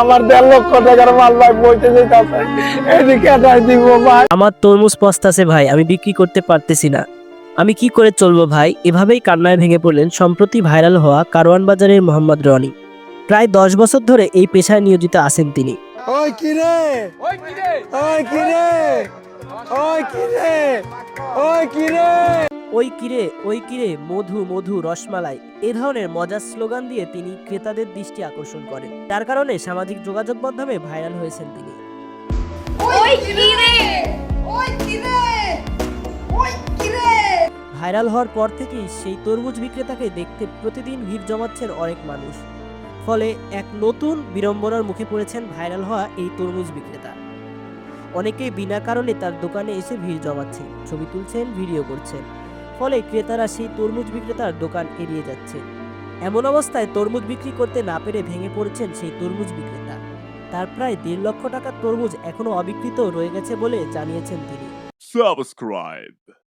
আমার দেড় লক্ষ টাকার মাল ভাই বইতে যেতেছে এদিকে এটাই দিব ভাই। আমার তরমুজ পস্তাছে ভাই আমি বিক্রি করতে পারতেছি না। আমি কি করে চলবো ভাই? এভাবেই কান্নায় ভেঙে পড়লেন সম্প্রতি ভাইরাল হওয়া কারওয়ান বাজারের মোহাম্মদ রনি। প্রায় দশ বছর ধরে এই পেশায় নিয়োজিত আছেন তিনি। ওই ওই ওই ওই ওই ওই কিরে ওই কিরে মধু মধু রসমালাই। এ ধরনের মজার স্লোগান দিয়ে তিনি ক্রেতাদের দৃষ্টি আকর্ষণ করেন। তার কারণে সামাজিক যোগাযোগ মাধ্যমে ভাইরাল হয়েছেন তিনি। ভাইরাল হওয়ার পর থেকেই সেই তরমুজ বিক্রেতাকে দেখতে প্রতিদিন ভিড় জমাচ্ছেন অনেক মানুষ। ফলে এক নতুন বিড়ম্বনার মুখে পড়েছেন ভাইরাল হওয়া এই তরমুজ বিক্রেতা। অনেকেই বিনা কারণে তার দোকানে এসে ভিড় জমাচ্ছেন ছবি তুলছেন ভিডিও করছেন। ফলে ক্রেতারা সেই তরমুজ বিক্রেতার দোকান এড়িয়ে যাচ্ছে। এমন অবস্থায় তরমুজ বিক্রি করতে না পেরে ভেঙে পড়েছেন সেই তরমুজ বিক্রেতা। তার প্রায় দেড় লক্ষ টাকার তরমুজ এখনও অবিকৃত রয়ে গেছে বলে জানিয়েছেন তিনি। Subscribe.